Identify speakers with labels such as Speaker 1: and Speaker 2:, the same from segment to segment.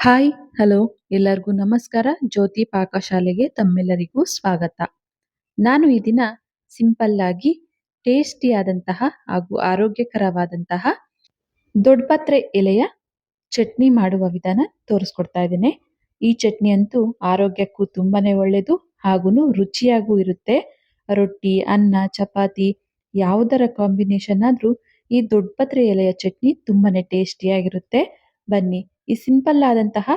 Speaker 1: Hi, hello. ಎಲ್ಲರಿಗೂ ನಮಸ್ಕಾರ. ಜ್ಯೋತಿ ಪಾಕಶಾಲೆಗೆ ತಮ್ಮೆಲ್ಲರಿಗೂ ಸ್ವಾಗತ. ನಾನು ಈ ದಿನ ಸಿಂಪಲ್ ಆಗಿ ಟೇಸ್ಟಿ ಆದಂತಹ ಹಾಗೂ ಆರೋಗ್ಯಕರವಾದಂತಹ ದೊಡ್ಡಪತ್ರೆ ಎಲೆಯ ಚಟ್ನಿ ಮಾಡುವ ವಿಧಾನ ತೋರಿಸ್ಕೊಡ್ತಾ ಇದ್ದೇನೆ. ಈ ಚಟ್ನಿ ಅಂತೂ ಆರೋಗ್ಯಕ್ಕೂ ತುಂಬಾನೇ ಒಳ್ಳೆಯದು ಹಾಗೂ ರುಚಿಯಾಗೂ ಇರುತ್ತೆ. ರೊಟ್ಟಿ, ಅನ್ನ, ಚಪಾತಿ, ಯಾವುದರ ಕಾಂಬಿನೇಷನ್ ಆದ್ರೂ ಈ ದೊಡ್ಡಪತ್ರೆ ಎಲೆಯ ಚಟ್ನಿ ತುಂಬಾನೇ ಟೇಸ್ಟಿಯಾಗಿರುತ್ತೆ. ಬನ್ನಿ ಈ ಸಿಂಪಲ್ ಆದಂತಹ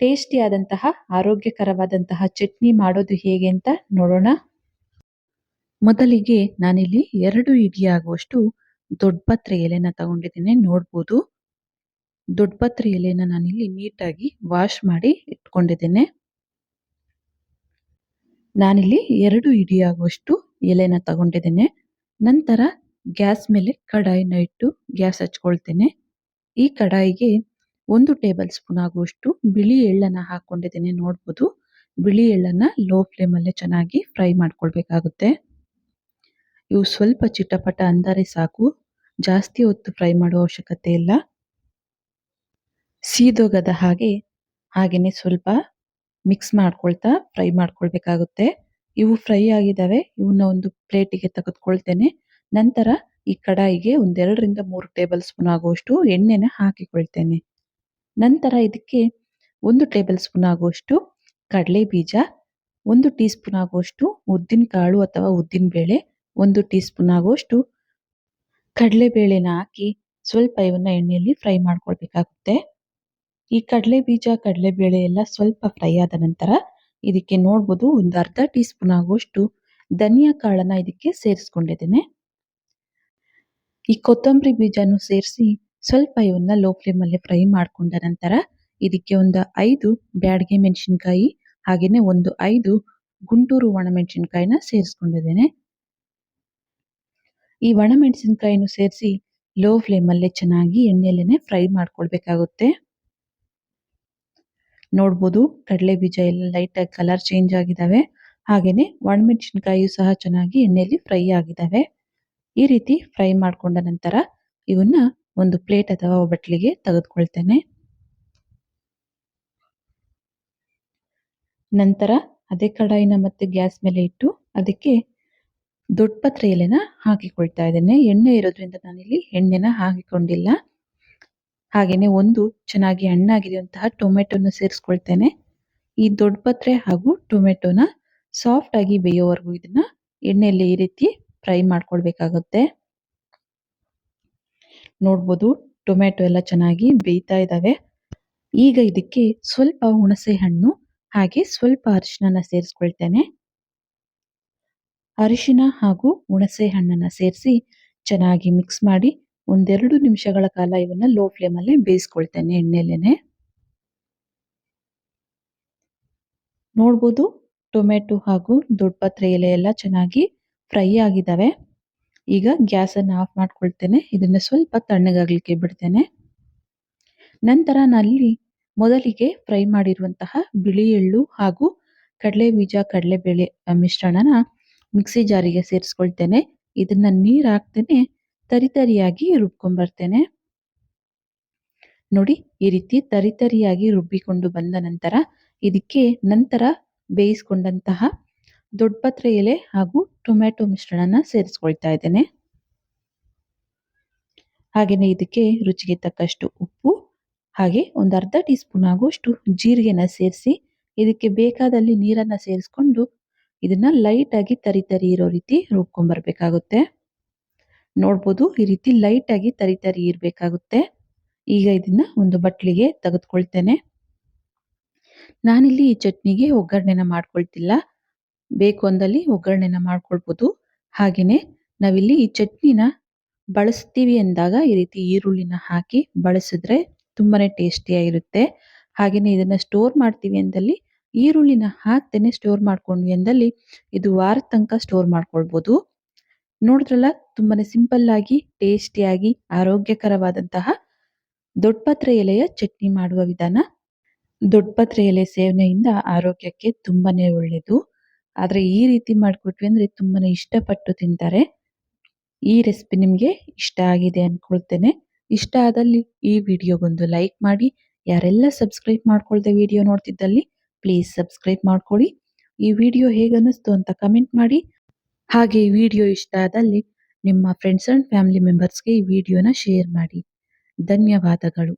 Speaker 1: ಟೇಸ್ಟಿ ಆದಂತಹ, ಆರೋಗ್ಯಕರವಾದಂತಹ ಚಟ್ನಿ ಮಾಡೋದು ಹೇಗೆ ಅಂತ ನೋಡೋಣ. ಮೊದಲಿಗೆ ನಾನಿಲ್ಲಿ ಎರಡು ಇಡಿ ಆಗುವಷ್ಟು ದೊಡ್ಡಪತ್ರೆ ಎಲೆನ ತಗೊಂಡಿದ್ದೇನೆ, ನೋಡ್ಬೋದು. ದೊಡ್ಡಪತ್ರೆ ಎಲೆನ ನಾನಿಲ್ಲಿ ನೀಟಾಗಿ ವಾಶ್ ಮಾಡಿ ಇಟ್ಕೊಂಡಿದ್ದೇನೆ. ನಾನಿಲ್ಲಿ ಎರಡು ಇಡಿ ಆಗುವಷ್ಟು ಎಲೆನ ತಗೊಂಡಿದ್ದೇನೆ. ನಂತರ ಗ್ಯಾಸ್ ಮೇಲೆ ಕಡಾಯಿನ ಇಟ್ಟು ಗ್ಯಾಸ್ ಹಚ್ಕೊಳ್ತೇನೆ. ಈ ಕಡಾಯಿಗೆ ಒಂದು ಟೇಬಲ್ ಸ್ಪೂನ್ ಆಗುವಷ್ಟು ಬಿಳಿ ಎಳ್ಳನ್ನ ಹಾಕೊಂಡಿದ್ದೇನೆ, ನೋಡ್ಬೋದು. ಬಿಳಿ ಎಳ್ಳನ್ನ ಲೋ ಫ್ಲೇಮಲ್ಲೇ ಚೆನ್ನಾಗಿ ಫ್ರೈ ಮಾಡ್ಕೊಳ್ಬೇಕಾಗುತ್ತೆ. ಇವು ಸ್ವಲ್ಪ ಚಿಟಪಟ ಅಂದರೆ ಸಾಕು. ಜಾಸ್ತಿ ಹೊತ್ತು ಫ್ರೈ ಮಾಡುವ ಅವಶ್ಯಕತೆ ಇಲ್ಲ. ಸೀದೋಗದ ಹಾಗೆ ಹಾಗೆಯೇ ಸ್ವಲ್ಪ ಮಿಕ್ಸ್ ಮಾಡ್ಕೊಳ್ತಾ ಫ್ರೈ ಮಾಡ್ಕೊಳ್ಬೇಕಾಗುತ್ತೆ. ಇವು ಫ್ರೈ ಆಗಿದ್ದಾವೆ ಇವನ್ನ ಒಂದು ಪ್ಲೇಟಿಗೆ ತೆಗೆದುಕೊಳ್ತೇನೆ. ನಂತರ ಈ ಕಡಾಯಿಗೆ ಒಂದೆರಡರಿಂದ ಮೂರು ಟೇಬಲ್ ಸ್ಪೂನ್ ಆಗುವಷ್ಟು ಎಣ್ಣೆನ ಹಾಕಿಕೊಳ್ತೇನೆ. ನಂತರ ಇದಕ್ಕೆ ಒಂದು ಟೇಬಲ್ ಸ್ಪೂನ್ ಆಗುವಷ್ಟು ಕಡಲೆ ಬೀಜ, ಒಂದು ಟೀ ಸ್ಪೂನ್ ಆಗುವಷ್ಟು ಉದ್ದಿನ ಕಾಳು ಅಥವಾ ಉದ್ದಿನ ಬೇಳೆ, ಒಂದು ಟೀ ಸ್ಪೂನ್ ಆಗುವಷ್ಟು ಕಡಲೆ ಬೇಳೆನ ಹಾಕಿ ಸ್ವಲ್ಪ ಇವನ್ನ ಎಣ್ಣೆಯಲ್ಲಿ ಫ್ರೈ ಮಾಡ್ಕೊಳ್ಬೇಕಾಗುತ್ತೆ. ಈ ಕಡಲೆ ಬೀಜ, ಕಡಲೆ ಬೇಳೆ ಎಲ್ಲ ಸ್ವಲ್ಪ ಫ್ರೈ ಆದ ನಂತರ ಇದಕ್ಕೆ ನೋಡ್ಬೋದು ಒಂದು ಅರ್ಧ ಟೀ ಸ್ಪೂನ್ ಆಗುವಷ್ಟು ಧನಿಯಾ ಕಾಳನ್ನ ಇದಕ್ಕೆ ಸೇರಿಸ್ಕೊಂಡಿದ್ದೇನೆ. ಈ ಕೊತ್ತಂಬರಿ ಬೀಜನು ಸೇರಿಸಿ ಸ್ವಲ್ಪ ಇವನ್ನ ಲೋ ಫ್ಲೇಮಲ್ಲಿ ಫ್ರೈ ಮಾಡ್ಕೊಂಡ ನಂತರ ಇದಕ್ಕೆ ಒಂದು ಐದು ಬ್ಯಾಡ್ಗೆ ಮೆಣಸಿನ್ಕಾಯಿ, ಹಾಗೇನೆ ಒಂದು ಐದು ಗುಂಟೂರು ಒಣಮೆಣಸಿನ್ಕಾಯಿನ ಸೇರಿಸ್ಕೊಂಡಿದ್ದೇನೆ. ಈ ಒಣಮೆಣಸಿನ್ಕಾಯಿನೂ ಸೇರಿಸಿ ಲೋ ಫ್ಲೇಮಲ್ಲೇ ಚೆನ್ನಾಗಿ ಎಣ್ಣೆಯಲ್ಲೇನೆ ಫ್ರೈ ಮಾಡ್ಕೊಳ್ಬೇಕಾಗುತ್ತೆ. ನೋಡ್ಬೋದು ಕಡಲೆ ಬೀಜ ಎಲ್ಲ ಲೈಟಾಗಿ ಕಲರ್ ಚೇಂಜ್ ಆಗಿದ್ದಾವೆ. ಹಾಗೇನೆ ಒಣಮೆಣಸಿನ್ಕಾಯಿಯು ಸಹ ಚೆನ್ನಾಗಿ ಎಣ್ಣೆಯಲ್ಲಿ ಫ್ರೈ ಆಗಿದ್ದಾವೆ. ಈ ರೀತಿ ಫ್ರೈ ಮಾಡ್ಕೊಂಡ ನಂತರ ಇವನ್ನ ಒಂದು ಪ್ಲೇಟ್ ಅಥವಾ ಬಟ್ಲಿಗೆ ತೆಗೆದುಕೊಳ್ತೇನೆ. ನಂತರ ಅದೇ ಕಡಾಯಿನ ಮತ್ತೆ ಗ್ಯಾಸ್ ಮೇಲೆ ಇಟ್ಟು ಅದಕ್ಕೆ ದೊಡ್ಡ ಪತ್ರೆ ಎಲೆನ ಹಾಕಿಕೊಳ್ತಾ ಇದ್ದೇನೆ. ಎಣ್ಣೆ ಇರೋದ್ರಿಂದ ನಾನಿಲ್ಲಿ ಎಣ್ಣೆನ ಹಾಕಿಕೊಂಡಿಲ್ಲ. ಹಾಗೆಯೇ ಒಂದು ಚೆನ್ನಾಗಿ ಹಣ್ಣಾಗಿರುವಂತಹ ಟೊಮೆಟೊನ ಸೇರಿಸ್ಕೊಳ್ತೇನೆ. ಈ ದೊಡ್ಡ ಪತ್ರೆ ಹಾಗೂ ಟೊಮೆಟೊನ ಸಾಫ್ಟ್ ಆಗಿ ಬೇಯೋವರೆಗೂ ಇದನ್ನ ಎಣ್ಣೆಯಲ್ಲಿ ಈ ರೀತಿ ಫ್ರೈ ಮಾಡ್ಕೊಳ್ಬೇಕಾಗುತ್ತೆ. ನೋಡ್ಬೋದು. ಟೊಮೆಟೊ ಎಲ್ಲ ಚೆನ್ನಾಗಿ ಬೇಯ್ತಾ ಇದ್ದಾವೆ ಈಗ ಇದಕ್ಕೆ ಸ್ವಲ್ಪ ಹುಣಸೆ ಹಣ್ಣು ಹಾಗೆ ಸ್ವಲ್ಪ ಅರಿಶಿನ ಸೇರಿಸ್ಕೊಳ್ತೇನೆ. ಅರಿಶಿನ ಹಾಗೂ ಹುಣಸೆ ಹಣ್ಣನ್ನು ಸೇರಿಸಿ ಚೆನ್ನಾಗಿ ಮಿಕ್ಸ್ ಮಾಡಿ ಒಂದೆರಡು ನಿಮಿಷಗಳ ಕಾಲ ಇವನ್ನ ಲೋ ಫ್ಲೇಮ್ ಅಲ್ಲಿ ಬೇಯಿಸ್ಕೊಳ್ತೇನೆ ಎಣ್ಣೆಲೇನೆ ನೋಡ್ಬೋದು ಟೊಮೆಟೊ ಹಾಗೂ ದೊಡ್ಡ ಪತ್ರೆ ಎಲೆ ಎಲ್ಲ ಚೆನ್ನಾಗಿ ಫ್ರೈ ಆಗಿದ್ದಾವೆ ಈಗ ಗ್ಯಾಸ್ ಅನ್ನು ಆಫ್ ಮಾಡ್ಕೊಳ್ತೇನೆ. ಇದನ್ನು ಸ್ವಲ್ಪ ತಣ್ಣಗಾಗಲಿಕ್ಕೆ ಬಿಡ್ತೇನೆ ನಂತರ ನಲ್ಲಿ ಮೊದಲಿಗೆ ಫ್ರೈ ಮಾಡಿರುವಂತಹ ಬಿಳಿ ಎಳ್ಳು ಹಾಗೂ ಕಡಲೆ ಬೀಜ ಕಡಲೆಬೇಳೆ ಮಿಶ್ರಣನ ಮಿಕ್ಸಿ ಜಾರಿಗೆ ಸೇರಿಸ್ಕೊಳ್ತೇನೆ. ಇದನ್ನ ನೀರು ಹಾಕ್ತೇನೆ. ತರಿತರಿಯಾಗಿ ರುಬ್ಕೊಂಡ್ಬರ್ತೇನೆ ನೋಡಿ, ಈ ರೀತಿ ತರಿತರಿಯಾಗಿ ರುಬ್ಬಿಕೊಂಡು ಬಂದ ನಂತರ ಇದಕ್ಕೆ ನಂತರ ಬೇಯಿಸ್ಕೊಂಡಂತಹ ದೊಡ್ಡಪತ್ರೆ ಎಲೆ ಹಾಗೂ ಟೊಮ್ಯಾಟೊ ಮಿಶ್ರಣನ ಸೇರಿಸ್ಕೊಳ್ತಾ ಇದ್ದೇನೆ. ಹಾಗೆಯೇ ಇದಕ್ಕೆ ರುಚಿಗೆ ತಕ್ಕಷ್ಟು ಉಪ್ಪು, ಹಾಗೆ ಒಂದು ಅರ್ಧ ಟೀ ಸ್ಪೂನ್ ಆಗುವಷ್ಟು ಜೀರಿಗೆನ ಸೇರಿಸಿ, ಇದಕ್ಕೆ ಬೇಕಾದಲ್ಲಿ ನೀರನ್ನ ಸೇರಿಸ್ಕೊಂಡು ಇದನ್ನ ಲೈಟಾಗಿ ತರಿ ತರಿ ಇರೋ ರೀತಿ ರುಬ್ಕೊಂಡ್ಬರ್ಬೇಕಾಗುತ್ತೆ ನೋಡ್ಬೋದು ಈ ರೀತಿ ಲೈಟಾಗಿ ತರಿ ತರಿ ಇರಬೇಕಾಗುತ್ತೆ. ಈಗ ಇದನ್ನ ಒಂದು ಬಟ್ಲಿಗೆ ತೆಗೆದುಕೊಳ್ತೇನೆ. ನಾನಿಲ್ಲಿ ಈ ಚಟ್ನಿಗೆ ಒಗ್ಗರಣೆನ ಮಾಡ್ಕೊಳ್ತಿಲ್ಲ. ಬೇಕು ಅಂದಲ್ಲಿ ಒಗ್ಗರಣೆನ ಮಾಡ್ಕೊಳ್ಬೋದು. ಹಾಗೆಯೇ ನಾವಿಲ್ಲಿ ಈ ಚಟ್ನಿನ ಬಳಸ್ತೀವಿ ಅಂದಾಗ ಈ ರೀತಿ ಈರುಳ್ಳಿನ ಹಾಕಿ ಬಳಸಿದ್ರೆ ತುಂಬಾನೇ ಟೇಸ್ಟಿಯಾಗಿರುತ್ತೆ. ಹಾಗೆಯೇ ಇದನ್ನ ಸ್ಟೋರ್ ಮಾಡ್ತೀವಿ ಅಂದಲ್ಲಿ ಈರುಳ್ಳಿನ ಹಾಕ್ತೇನೆ ಸ್ಟೋರ್ ಮಾಡ್ಕೊಂಡ್ವಿ ಅಂದಲ್ಲಿ ಇದು ವಾರದ ತನಕ ಸ್ಟೋರ್ ಮಾಡ್ಕೊಳ್ಬೋದು. ನೋಡಿದ್ರಲ್ಲ ತುಂಬಾನೇ ಸಿಂಪಲ್ ಆಗಿ ಟೇಸ್ಟಿಯಾಗಿ ಆರೋಗ್ಯಕರವಾದಂತಹ ದೊಡ್ಡಪತ್ರೆ ಎಲೆಯ ಚಟ್ನಿ ಮಾಡುವ ವಿಧಾನ. ದೊಡ್ಡಪತ್ರೆ ಎಲೆ ಸೇವನೆಯಿಂದ ಆರೋಗ್ಯಕ್ಕೆ ತುಂಬಾನೇ ಒಳ್ಳೆಯದು ಆದ್ರೆ ಈ ರೀತಿ ಮಾಡಿಕೊಟ್ವಿ ಅಂದರೆ ತುಂಬಾ ಇಷ್ಟಪಟ್ಟು ತಿಂತಾರೆ. ಈ ರೆಸಿಪಿ ನಿಮಗೆ ಇಷ್ಟ ಆಗಿದೆ ಅಂದ್ಕೊಳ್ತೇನೆ ಇಷ್ಟ ಆದಲ್ಲಿ ಈ ವಿಡಿಯೋಗೊಂದು ಲೈಕ್ ಮಾಡಿ. ಯಾರೆಲ್ಲ ಸಬ್ಸ್ಕ್ರೈಬ್ ಮಾಡ್ಕೊಳ್ದೆ ವಿಡಿಯೋ ನೋಡ್ತಿದ್ದಲ್ಲಿ ಪ್ಲೀಸ್ ಸಬ್ಸ್ಕ್ರೈಬ್ ಮಾಡ್ಕೊಳ್ಳಿ ಈ ವಿಡಿಯೋ ಹೇಗನ್ನಿಸ್ತು ಅಂತ ಕಮೆಂಟ್ ಮಾಡಿ. ಹಾಗೆ ಈ ವಿಡಿಯೋ ಇಷ್ಟ ಆದಲ್ಲಿ ನಿಮ್ಮ ಫ್ರೆಂಡ್ಸ್ ಅಂಡ್ ಫ್ಯಾಮಿಲಿ ಮೆಂಬರ್ಸ್ಗೆ ಈ ವಿಡಿಯೋನ ಶೇರ್ ಮಾಡಿ. ಧನ್ಯವಾದಗಳು.